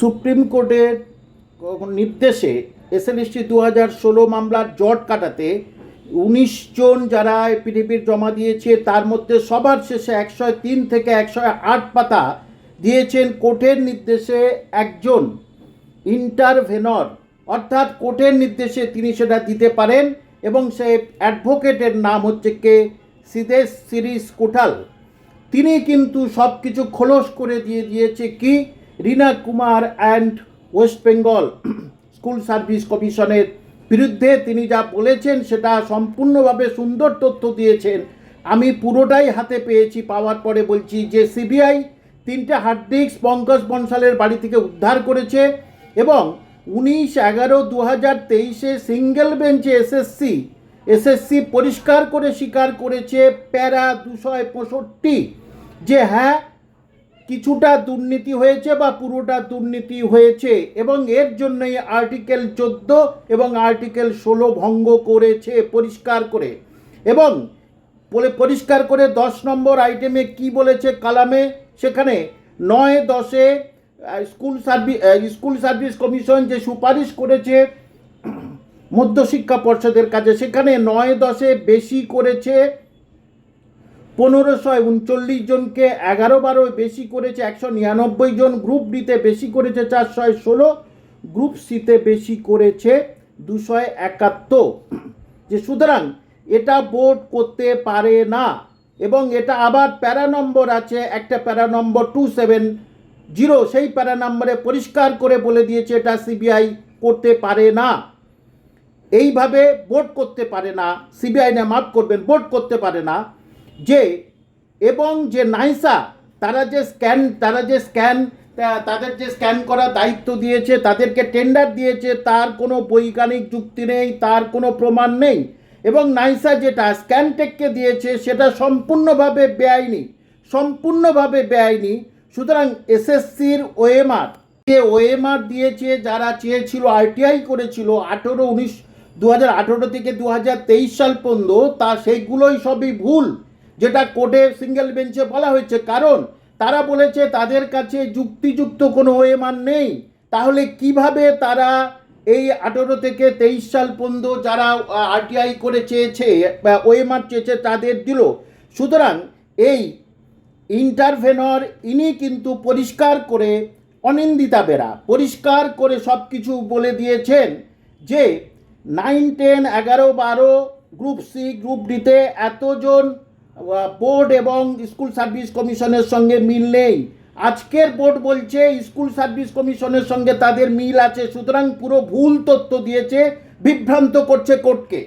Supreme কোর্টের নির্দেশে SLST দু হাজার ষোলো মামলার জট কাটাতে উনিশ জন যারা এপিডিপির জমা দিয়েছে, তার মধ্যে সবার শেষে একশো তিন থেকে একশো আট পাতা দিয়েছেন কোর্টের নির্দেশে একজন ইন্টারভেনর। অর্থাৎ কোর্টের নির্দেশে তিনি সেটা দিতে পারেন এবং সে অ্যাডভোকেটের নাম হচ্ছে কে? সিদেশ সিরিজ কোঠাল। তিনি কিন্তু সব কিছু খোলস করে দিয়ে দিয়েছে কি? Rina Kumar and West Bengal school service কমিশনের বিরুদ্ধে তিনি যা বলেছেন সেটা সম্পূর্ণভাবে সুন্দর তথ্য দিয়েছেন। আমি পুরোটাই হাতে পেয়েছি, পাওয়ার পরে বলছি যে সিবিআই তিনটে হার্ড ডিস্ক পঙ্কজ বনসালের বাড়ি থেকে উদ্ধার করেছে এবং উনিশ এগারো দু হাজার তেইশে সিঙ্গেল বেঞ্চে এসএসসি এসএসসি পরিষ্কার করে স্বীকার করেছে প্যারা দুশো পঁয়ষট্টি যে হ্যাঁ কিছুটা দুর্নীতি হয়েছে বা পুরোটা দুর্নীতি হয়েছে এবং এর জন্যই আর্টিকেল চোদ্দ এবং আর্টিকেল ষোলো ভঙ্গ করেছে পরিষ্কার করে। এবং বলে পরিষ্কার করে দশ নম্বর আইটেমে কি বলেছে কালামে? সেখানে নয় দশে school service school service commission যে সুপারিশ করেছে মধ্যশিক্ষা পর্ষদের কাছে সেখানে নয় দশে বেশি করেছে পনেরোশো উনচল্লিশ জনকে এগারো বারোয় বেশি করেছে, একশো নিরানব্বই জন গ্রুপ ডিতে বেশি করেছে, চারশো ষোলো গ্রুপ সিতে বেশি করেছে, দুশো একাত্তর। যে সুতরাং এটা বোর্ড করতে পারে না এবং এটা আবার প্যারা নম্বর আছে, একটা প্যারা নম্বর টু সেভেন জিরো, সেই প্যারা নম্বরে পরিষ্কার করে বলে দিয়েছে এটা সিবিআই করতে পারে না। এইভাবে বোর্ড করতে পারে না সিবিআই না মাফ করবেন বোর্ড করতে পারে না। যে এবং যে নাইসা, তারা যে স্ক্যান তারা যে স্ক্যান তাদের যে স্ক্যান করার দায়িত্ব দিয়েছে, তাদেরকে টেন্ডার দিয়েছে, তার কোনো বৈজ্ঞানিক যুক্তি নেই, তার কোনো প্রমাণ নেই। এবং নাইসা যেটা স্ক্যানটেককে দিয়েছে, সেটা সম্পূর্ণভাবে বেআইনি সম্পূর্ণভাবে বেআইনি। সুতরাং এসএসসির ওএমআর, যে ওএমআর দিয়েছে, যারা চেয়েছিল, আরটিআই করেছিল, আঠেরো উনিশ দু হাজার আঠেরো থেকে দু হাজার তেইশ সাল পর্যন্ত, তা সেইগুলোই সবই ভুল। যেটা কোর্টে সিঙ্গেল বেঞ্চে বলা হয়েছে। কারণ তারা বলেছে তাদের কাছে যুক্তিযুক্ত কোনো ওএমআর নেই। তাহলে কীভাবে তারা এই আঠেরো থেকে তেইশ সাল পর্যন্ত যারা আরটিআই করে চেয়েছে ওএমআর চেয়েছে, তাদের দিল। সুতরাং এই ইন্টারভেনর ইনি কিন্তু পরিষ্কার করে অনিন্দিতা বেরা, পরিষ্কার করে সব কিছু বলে দিয়েছেন যে নাইন টেন এগারো, বারো গ্রুপ সি গ্রুপ ডিতে এতজন বোর্ড এবং স্কুল সার্ভিস কমিশনের সঙ্গে মিল নেই। আজকের বোর্ড বলছে, স্কুল সার্ভিস কমিশনের সঙ্গে তাদের মিল আছে, সুতরাং পুরো ভুল তথ্য দিয়েছে, বিভ্রান্ত করছে কোর্টকে।